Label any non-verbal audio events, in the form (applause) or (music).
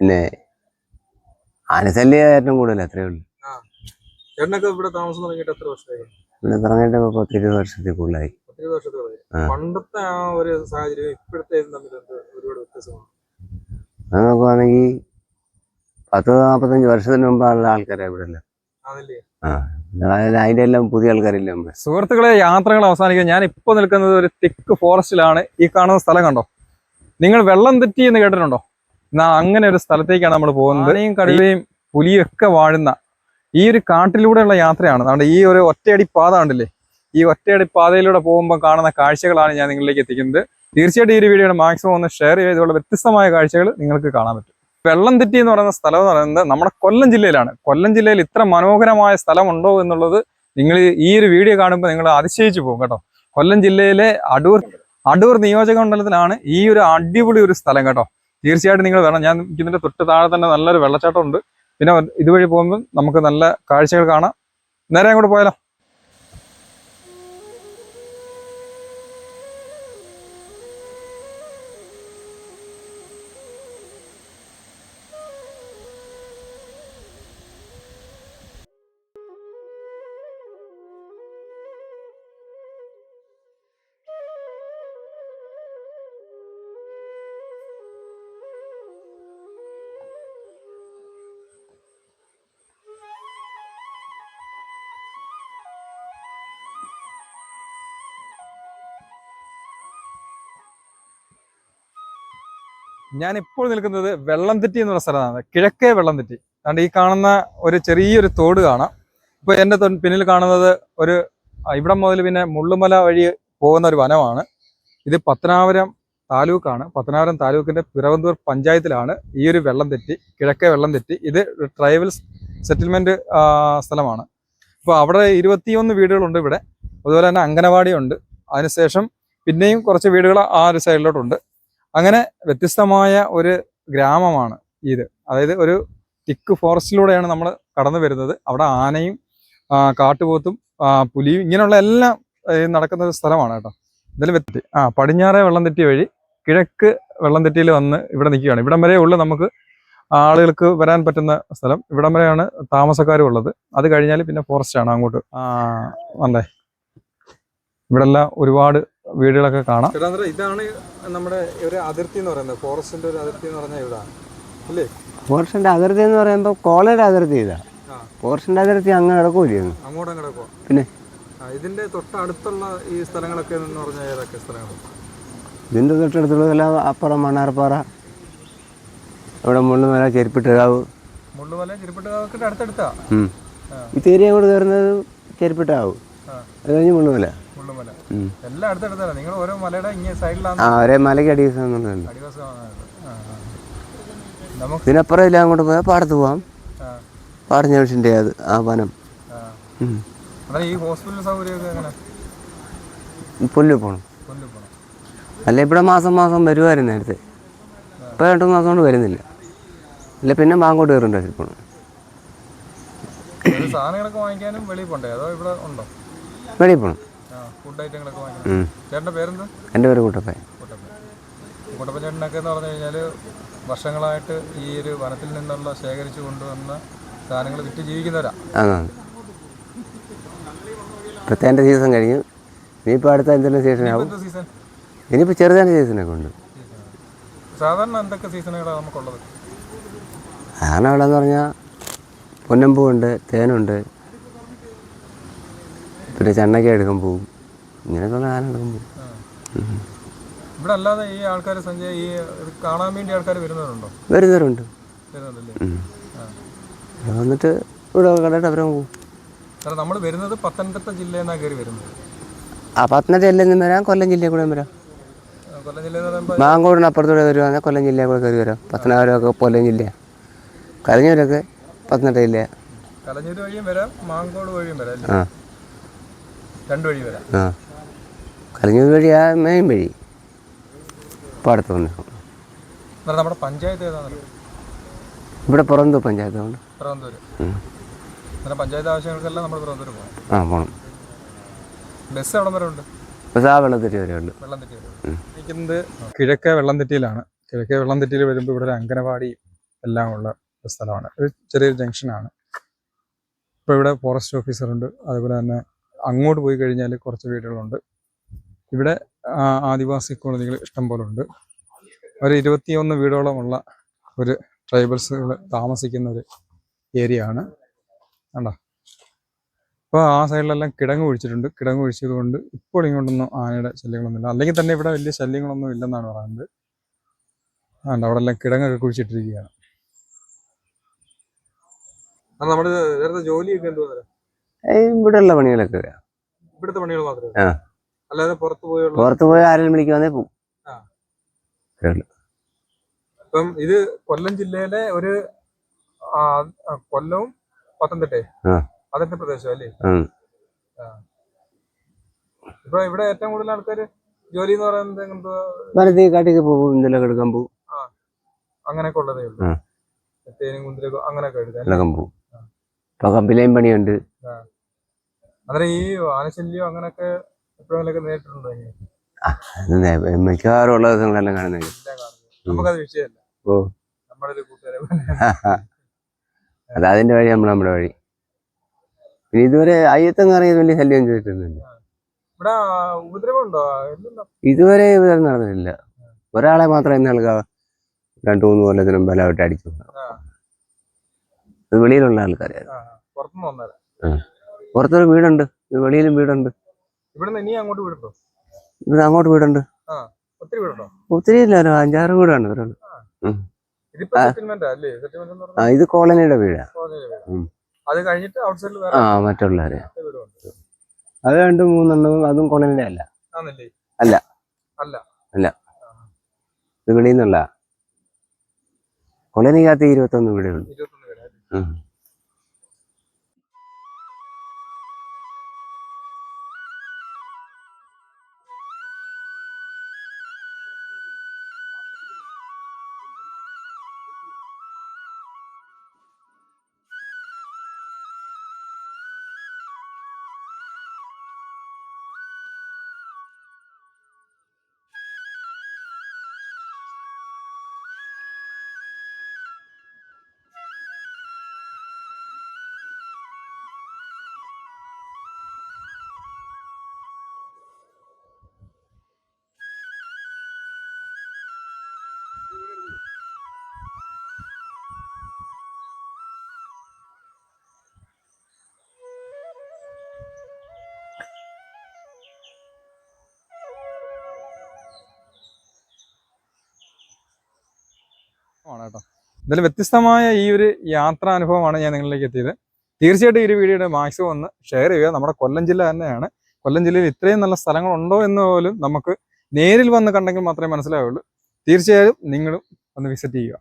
പിന്നെ ആനശല്യ ഏറ്റവും കൂടുതൽ അത്രേ ഉള്ളൂ. ചേട്ടനൊക്കെ ഇവിടെ താമസം തുടങ്ങിയിട്ട് എത്ര വർഷമായി? ഇവിടെ തുടങ്ങിയിട്ട് ഇപ്പൊ പത്ത് ഇരുപത് വർഷത്തിൽ കൂടുതലായി. പത്ത് ഇരുപത് പണ്ടത്തെ ആ ഒരു സാഹചര്യം ഇപ്പോഴത്തെ തമ്മിൽ ഒരുപാട് വ്യത്യാസമാണ് അത് നോക്കുവാണെങ്കിൽ പത്ത് നാൽപ്പത്തഞ്ച് വർഷത്തിന് മുമ്പുള്ള ആൾക്കാരെ ഇവിടെ എല്ലാം അതിന്റെ എല്ലാം പുതിയ ആൾക്കാരില്ല സുഹൃത്തുക്കളെ യാത്രകൾ അവസാനിക്കുക ഞാൻ ഇപ്പോൾ നിൽക്കുന്നത് ഒരു തിക്ക് ഫോറസ്റ്റിലാണ്. ഈ കാണുന്ന സ്ഥലം കണ്ടോ? നിങ്ങൾ വെള്ളം തെറ്റി എന്ന് കേട്ടിട്ടുണ്ടോ? അങ്ങനെ ഒരു സ്ഥലത്തേക്കാണ് നമ്മൾ പോകുന്നത്. ആനയും കടുവയും പുലിയും ഒക്കെ വാഴുന്ന ഈ ഒരു കാട്ടിലൂടെയുള്ള യാത്രയാണ്. അതുകൊണ്ട് ഈ ഒരു ഒറ്റയടി പാത ഉണ്ടല്ലേ ഈ ഒറ്റയടി പാതയിലൂടെ പോകുമ്പോൾ കാണുന്ന കാഴ്ചകളാണ് ഞാൻ നിങ്ങളിലേക്ക് എത്തിക്കുന്നത്. തീർച്ചയായിട്ടും ഈ ഒരു വീഡിയോ മാക്സിമം ഒന്ന് ഷെയർ ചെയ്തുള്ള വ്യത്യസ്തമായ കാഴ്ചകൾ നിങ്ങൾക്ക് കാണാൻ പറ്റും. വെള്ളം തെറ്റി എന്ന് പറയുന്ന സ്ഥലം എന്ന് പറയുന്നത് നമ്മുടെ കൊല്ലം ജില്ലയിലാണ്. കൊല്ലം ജില്ലയിൽ ഇത്ര മനോഹരമായ സ്ഥലമുണ്ടോ എന്നുള്ളത് നിങ്ങൾ ഈ ഒരു വീഡിയോ കാണുമ്പോൾ നിങ്ങൾ അതിശയിച്ചു പോകും കേട്ടോ. കൊല്ലം ജില്ലയിലെ അടൂർ അടൂർ നിയോജക മണ്ഡലത്തിലാണ് ഈ ഒരു അടിപൊളി ഒരു സ്ഥലം കേട്ടോ. തീർച്ചയായിട്ടും നിങ്ങൾ വേണം ഞാൻ ഇതിന്റെ തൊട്ട് താഴെ തന്നെ നല്ലൊരു വെള്ളച്ചാട്ടം ഉണ്ട് പിന്നെ ഇതുവഴി പോകുമ്പോൾ നമുക്ക് നല്ല കാഴ്ചകൾ കാണാം. നേരെ അങ്ങോട്ട് പോയാലോ? ഞാൻ ഇപ്പോൾ നിൽക്കുന്നത് വെള്ളംതെറ്റി എന്ന് പറഞ്ഞ സ്ഥലമാണ് കിഴക്കേ വെള്ളംതെറ്റി. അതുകൊണ്ട് ഈ കാണുന്ന ഒരു ചെറിയൊരു തോട് കാണാം. ഇപ്പൊ എന്റെ പിന്നിൽ കാണുന്നത് ഒരു ഇവിടെ ഇവിടം മുതൽ പിന്നെ മുള്ളുമല വഴി പോകുന്ന ഒരു വനമാണ്. ഇത് പത്തനാപുരം താലൂക്കാണ്. പത്തനാപുരം താലൂക്കിന്റെ പിറവന്തൂർ പഞ്ചായത്തിലാണ് ഈ ഒരു വെള്ളം തെറ്റി കിഴക്കേ വെള്ളം തെറ്റി ഇത് ട്രൈബൽ സെറ്റിൽമെന്റ് സ്ഥലമാണ്. അപ്പോൾ അവിടെ ഇരുപത്തിയൊന്ന് വീടുകളുണ്ട് ഇവിടെ. അതുപോലെ തന്നെ അംഗനവാടിയുണ്ട്. അതിനുശേഷം പിന്നെയും കുറച്ച് വീടുകൾ ആ ഒരു സൈഡിലോട്ടുണ്ട് അങ്ങനെ വ്യത്യസ്തമായ ഒരു ഗ്രാമമാണ് ഇത്. അതായത് ഒരു തിക്ക് ഫോറസ്റ്റിലൂടെയാണ് നമ്മൾ കടന്നു വരുന്നത്. അവിടെ ആനയും കാട്ടുപോത്തും പുലിയും ഇങ്ങനെയുള്ള എല്ലാം നടക്കുന്ന ഒരു സ്ഥലമാണ് കേട്ടോ. ഇതിൽ വ്യക്തി ആ പടിഞ്ഞാറേ വെള്ളം തെറ്റി വഴി കിഴക്ക് വെള്ളം തെറ്റിയിൽ വന്ന് ഇവിടെ നിൽക്കുകയാണ്. ഇവിടം വരെ ഉള്ളു നമുക്ക് ആളുകൾക്ക് വരാൻ പറ്റുന്ന സ്ഥലം. ഇവിടം വരെയാണ് താമസക്കാരും ഉള്ളത്. അത് കഴിഞ്ഞാൽ പിന്നെ ഫോറസ്റ്റ് ആണ് അങ്ങോട്ട് വന്നേ. ഇവിടെല്ലാം ഒരുപാട് വീടുകളൊക്കെ കാണാം. ഇതാണ് നമ്മുടെ ഒരു അതിർത്തി എന്ന് പറയുന്നത്. ഫോറസ്റ്റിന്റെ ഒരു അതിർത്തി എന്ന് പറഞ്ഞാൽ ഇവിടാണ്. അല്ലേ ഫോറസ്റ്റിന്റെ അതിർത്തി എന്ന് പറയുമ്പോൾ കോളയുടെ അതിർത്തി ഇതാ. ഫോറസ്റ്റിന്റെ അതിർത്തി അങ്ങ് കിടക്കൂല അങ്ങോട്ടും കിടക്കുക പിന്നെ? ഇതിന്റെ തൊട്ടടുത്തുള്ള ഈ സ്ഥലങ്ങളൊക്കെ എന്ന് പറഞ്ഞാൽ ഏതൊക്കെ സ്ഥലങ്ങൾ ഇതിന്റെ തൊട്ടടുത്തുള്ളതെല്ലാം അപ്പുറം മണ്ണാർപ്പാറ ഇവിടെ മുള്ളുമല ചെരുപ്പിട്ടുകാവ്. മുള്ളുമല ചിരിപ്പട്ടുകാവൊക്കെ അടുത്തടുത്താ. ഈ തീരെ അങ്ങോട്ട് കയറുന്നത് ചെരുപ്പിട്ടാവും. അത് കഴിഞ്ഞ് മുള്ളുമല. മുള്ളുമല. ഉം. എല്ലാം അടുത്തടുത്താണ് നിങ്ങൾ ഓരോ മലയുടെ ഇങ്ങനെ സൈഡിലാണ് ആ ഒരേ മലയ്ക്ക്. നമുക്ക് ഇതിനപ്പുറം ഇല്ല അങ്ങോട്ട് പോയാൽ പാടത്ത് പോവാം. ആ, മനുഷ്യന്റെ അത് ആ വനം. ഈ ഹോസ്പിറ്റൽ സൗകര്യമൊക്കെ എങ്ങനെ? പുല്ല് പോകണം പോകണം അല്ല ഇവിടെ മാസം മാസം വരുമായിരുന്നു നേരത്തെ. ഇപ്പോൾ രണ്ടു മാസം കൊണ്ട് വരുന്നില്ല. അല്ല പിന്നെ ബാങ്കോട്ട് ഇപ്പോൾ ഒരു സാധനങ്ങളൊക്കെ വാങ്ങിക്കാനും വെളിയിൽ പോണ്ടേ? അതോ ഇവിടെ ഉണ്ടോ? വെളിയിൽ പോകണം എന്റെ പേര് കൂട്ടപ്പ കുട്ടപ്പൻ. ചേട്ടനൊക്കെ എന്ന് പറഞ്ഞു കഴിഞ്ഞാൽ വർഷങ്ങളായിട്ട് ഈ ഒരു വനത്തിൽ നിന്നുള്ള ശേഖരിച്ചു കൊണ്ടുവന്ന സാധനങ്ങൾ വിറ്റ് ജീവിക്കുന്നവരാ. അതാണ് ഇപ്പോഴത്തെ എന്റെ സീസൺ കഴിഞ്ഞു. ഇനിയിപ്പോൾ അടുത്ത എന്തെങ്കിലും സീസൺ ഇനിയിപ്പോൾ ചെറുതാന്റെ സീസണൊക്കെ ഉണ്ട്. സാധാരണ എന്തൊക്കെ സീസണുകളാണ് നമുക്കുള്ളത്? സാധാരണ അവിടെ എന്ന് പറഞ്ഞാൽ പൊന്നമ്പൂവുണ്ട് തേനുണ്ട് പിന്നെ ചെണ്ണക്ക എടുക്കാൻ പോകും. ഇങ്ങനെയൊക്കെയുള്ള സാധനം എടുക്കാൻ പോകും. ഇവിടെ അല്ലാതെ ഈ ആൾക്കാർ സഞ്ജയ് ഈ ഇത് കാണാൻ വേണ്ടി ആൾക്കാർ വരുന്നവരുണ്ടോ? വരുന്നവരുണ്ട്. വരുന്നുണ്ടല്ലേ. ആ. ഇവിടെ വന്നിട്ട് ഇവിടെ കണ്ടിട്ട് അവരെ പോകും. കാരണം നമ്മൾ വരുന്നത് പത്തനംതിട്ട ജില്ലയിൽ നിന്നാണ് കയറി വരുന്നത്? ആ പത്തനംതിട്ട ജില്ലയിൽ നിന്ന് വരാം കൊല്ലം ജില്ലയിൽ കൂടെ വരാം. ആ, കൊല്ലം ജില്ലയിൽ എന്ന് പറയുമ്പോൾ മാങ്കോടിന് അപ്പുറത്തൂടെ വരുവാണെങ്കിൽ കൊല്ലം ജില്ലയിൽ കൂടെ കയറി വരാം. പത്തനാപുരമൊക്കെ കൊല്ലം ജില്ല. കലഞ്ഞൂരൊക്കെ പത്തനംതിട്ട ജില്ല. കലഞ്ഞൂര് വഴിയും വരാം മാങ്കോട് വഴിയും വരാം അല്ലേ? ആ. രണ്ട് വഴി വരാം. ആ. കലഞ്ഞൂർ വഴി ആ മെയിൻ വഴി. പാടത്ത് വന്നു. നമ്മുടെ പഞ്ചായത്ത് ഏതാണ് ഇവിടെ പുറന്തു പഞ്ചായത്ത് കൊണ്ട് പിറവന്തൂര് പഞ്ചായത്ത് ആവശ്യങ്ങൾക്കെല്ലാം നമ്മൾ പിറവന്തൂര് പോകണം. ആ പോകണം ബസ് എവിടം വരെ ഉണ്ട്? ബസ് ആ വെള്ളത്തിരി വരെ ഉണ്ട്. വെള്ളം വരെ നിൽക്കുന്നത് കിഴക്കേ വെള്ളം തെറ്റിയിലാണ് കിഴക്കേ വെള്ളം തെറ്റിയിൽ വരുമ്പോൾ ഇവിടെ ഒരു അംഗനവാടി എല്ലാം ഉള്ള ഒരു സ്ഥലമാണ്. ഒരു ചെറിയൊരു ജംഗ്ഷനാണ്. ഇപ്പോൾ ഇവിടെ ഫോറസ്റ്റ് ഓഫീസറുണ്ട്. അതുപോലെ തന്നെ അങ്ങോട്ട് പോയി കഴിഞ്ഞാൽ കുറച്ച് വീടുകളുണ്ട്. ഇവിടെ ആദിവാസി കോളനികൾ ഇഷ്ടം പോലെ ഉണ്ട് ഒരു ഇരുപത്തിയൊന്ന് വീടോളമുള്ള ഒരു ട്രൈബൽസുകൾ താമസിക്കുന്ന ഒരു ഏരിയ ആണ് കണ്ടോ? അപ്പോൾ ആ സൈഡിലെല്ലാം കിടങ്ങ് ഒഴിച്ചിട്ടുണ്ട് കിടങ്ങ് ഒഴിച്ചത് കൊണ്ട് ഇപ്പോൾ ഇങ്ങോട്ടൊന്നും ആനയുടെ ശല്യങ്ങളൊന്നുമില്ല. അല്ലെങ്കിൽ തന്നെ ഇവിടെ വലിയ ശല്യങ്ങളൊന്നും ഇല്ലെന്നാണ് പറയുന്നത്. ആണ്ട് അവിടെ എല്ലാം കിടങ്ങൊക്കെ കുഴിച്ചിട്ടിരിക്കുകയാണ്. നമ്മുടെ നേരത്തെ ജോലിയൊക്കെ എന്തുവാ? ഇവിടെയുള്ള പണികളൊക്കെ ഇവിടുത്തെ പണികൾ മാത്രമേ ആ. അല്ലാതെ പുറത്ത് പോയുള്ള പുറത്തു പോയി ആരെങ്കിലും വിളിക്കുവാന്നേ പോകും അപ്പം ഇത് കൊല്ലം ജില്ലയിലെ ഒരു ആ, ആ, കൊല്ലവും പത്തനംതിട്ടയും. ആ. അതിന്റെ പ്രദേശം അല്ലേ? ഉം. ഇപ്പൊ ഇവിടെ ഏറ്റവും കൂടുതൽ ആൾക്കാര് ജോലി എന്ന് പറയുന്നത് എന്തോ വനത്തിൽ കാട്ടിക്ക് പോകും എന്തെല്ലാം എടുക്കാൻ പോകും. അങ്ങനെയൊക്കെ ഉള്ളതേ ഉള്ളൂ. ആ. തേനും കുന്തിരക്കും അങ്ങനെയൊക്കെ എടുക്കാൻ എല്ലാം പോകും. ഇപ്പൊ കമ്പിലേയും പണിയുണ്ട്. അന്നേരം ഈ ആനശല്യം അങ്ങനെയൊക്കെ എപ്പോഴെങ്കിലൊക്കെ നേരിട്ടുണ്ടോ ഇങ്ങനെ? അത് നേ- മിക്കവാറും ഉള്ള ദിവസങ്ങളെല്ലാം കാണുന്നത്. നമുക്കത് വിഷയമല്ല. ഓ. നമ്മുടെ ഒരു കൂട്ടുകാരെ (laughs) അത് അതിന്റെ വഴി നമ്മൾ നമ്മുടെ വഴി. പിന്നെ ഇതുവരെ അയ്യത്തങ്ങ് ഇറങ്ങിയത് വലിയ ശല്യം ചെയ്തിട്ടൊന്നുമില്ല. ഇതുവരെ ഉപദ്രവം നടന്നിട്ടില്ല. ഒരാളെ മാത്രം ഇന്നാൾക്ക് രണ്ടു മൂന്ന് കൊല്ലത്തിനും ബലമായിട്ട് അടിച്ചു. അത് വെളിയിലുള്ള ആൾക്കാരായിരുന്നു പുറത്തൊരു വീടുണ്ട്. വെളിയിലും വീടുണ്ട്. ഇവിടെ അങ്ങോട്ട് വീടുണ്ട്? ഒത്തിരി ഇല്ലല്ലോ ഒത്തിരി ഇല്ല ഒരു അഞ്ചാറ് വീടാണ് ആ. ഇത് കോളനിയുടെ വീടാ. അത് കഴിഞ്ഞിട്ട് ആ മറ്റുള്ളവരെ. അത് രണ്ടും മൂന്നെണ്ണവും അതും കോളനിയുടെ അല്ല. അല്ല. അല്ല. ഇത് വെളിയിൽ നിന്നുള്ള. കോളനിക്കകത്ത് ഇരുപത്തൊന്ന് വീടുകളുണ്ട്. ഇരുപത്തൊന്ന് ആണ് കേട്ടോ എന്തായാലും വ്യത്യസ്തമായ ഈ ഒരു യാത്രാ അനുഭവമാണ് ഞാൻ നിങ്ങളിലേക്ക് എത്തിയത്. തീർച്ചയായിട്ടും ഈ ഒരു വീഡിയോയുടെ മാക്സിമം ഒന്ന് ഷെയർ ചെയ്യുക. നമ്മുടെ കൊല്ലം ജില്ല തന്നെയാണ്. കൊല്ലം ജില്ലയിൽ ഇത്രയും നല്ല സ്ഥലങ്ങളുണ്ടോ എന്ന് പോലും നമുക്ക് നേരിൽ വന്ന് കണ്ടെങ്കിൽ മാത്രമേ മനസ്സിലാവുള്ളൂ. തീർച്ചയായും നിങ്ങളും ഒന്ന് വിസിറ്റ് ചെയ്യുക.